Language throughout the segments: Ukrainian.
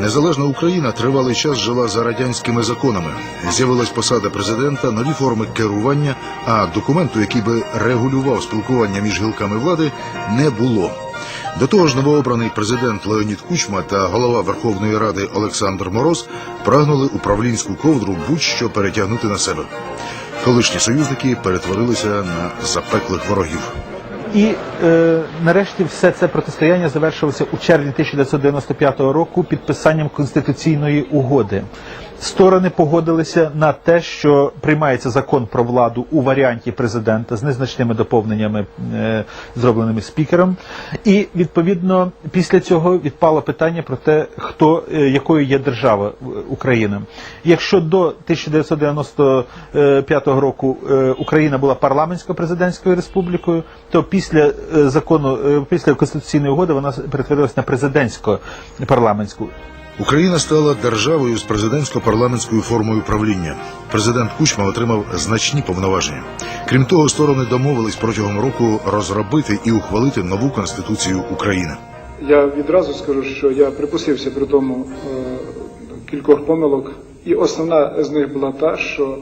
Незалежна Україна тривалий час жила за радянськими законами. З'явилась посада президента, нові форми керування, а документу, який би регулював спілкування між гілками влади, не було. До того ж, новообраний президент Леонід Кучма та голова Верховної Ради Олександр Мороз прагнули управлінську ковдру будь-що перетягнути на себе. Колишні союзники перетворилися на запеклих ворогів. І е, нарешті все це протистояння завершилося у червні 1995 року підписанням конституційної угоди. Сторони погодилися на те, що приймається закон про владу у варіанті президента з незначними доповненнями, е, зробленими спікером. І відповідно після цього відпало питання про те, хто е, якою є держава е, Україна. Якщо до 1995 року Україна була парламентсько-президентською республікою, то після закону, після конституційної угоди вона перетворилась на президентсько-парламентську. Україна стала державою з президентсько-парламентською формою правління. Президент Кучма отримав значні повноваження. Крім того, сторони домовились протягом року розробити і ухвалити нову конституцію України. Я відразу скажу, що я припустився при тому е, кількох помилок, і основна з них була та, що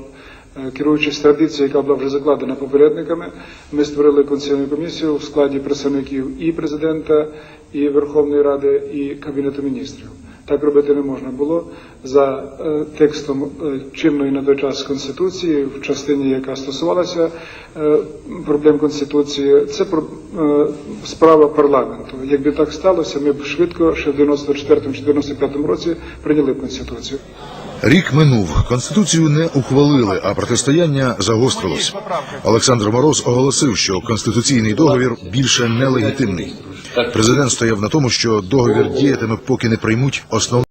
е, керуючись традицією, яка була вже закладена попередниками, ми створили конституційну комісію в складі представників і президента, і Верховної Ради, і Кабінету міністрів. Так робити не можна було за е, текстом е, чинної на той час конституції, в частині, яка стосувалася е, проблем конституції. Це справа парламенту. Якби так сталося, ми б швидко, ще в 94-95 році, прийняли б конституцію. Рік минув. Конституцію не ухвалили, а протистояння загострилось. Олександр Мороз оголосив, що конституційний договір більше нелегітимний. Президент стояв на тому, що договір діятиме, поки не приймуть основні.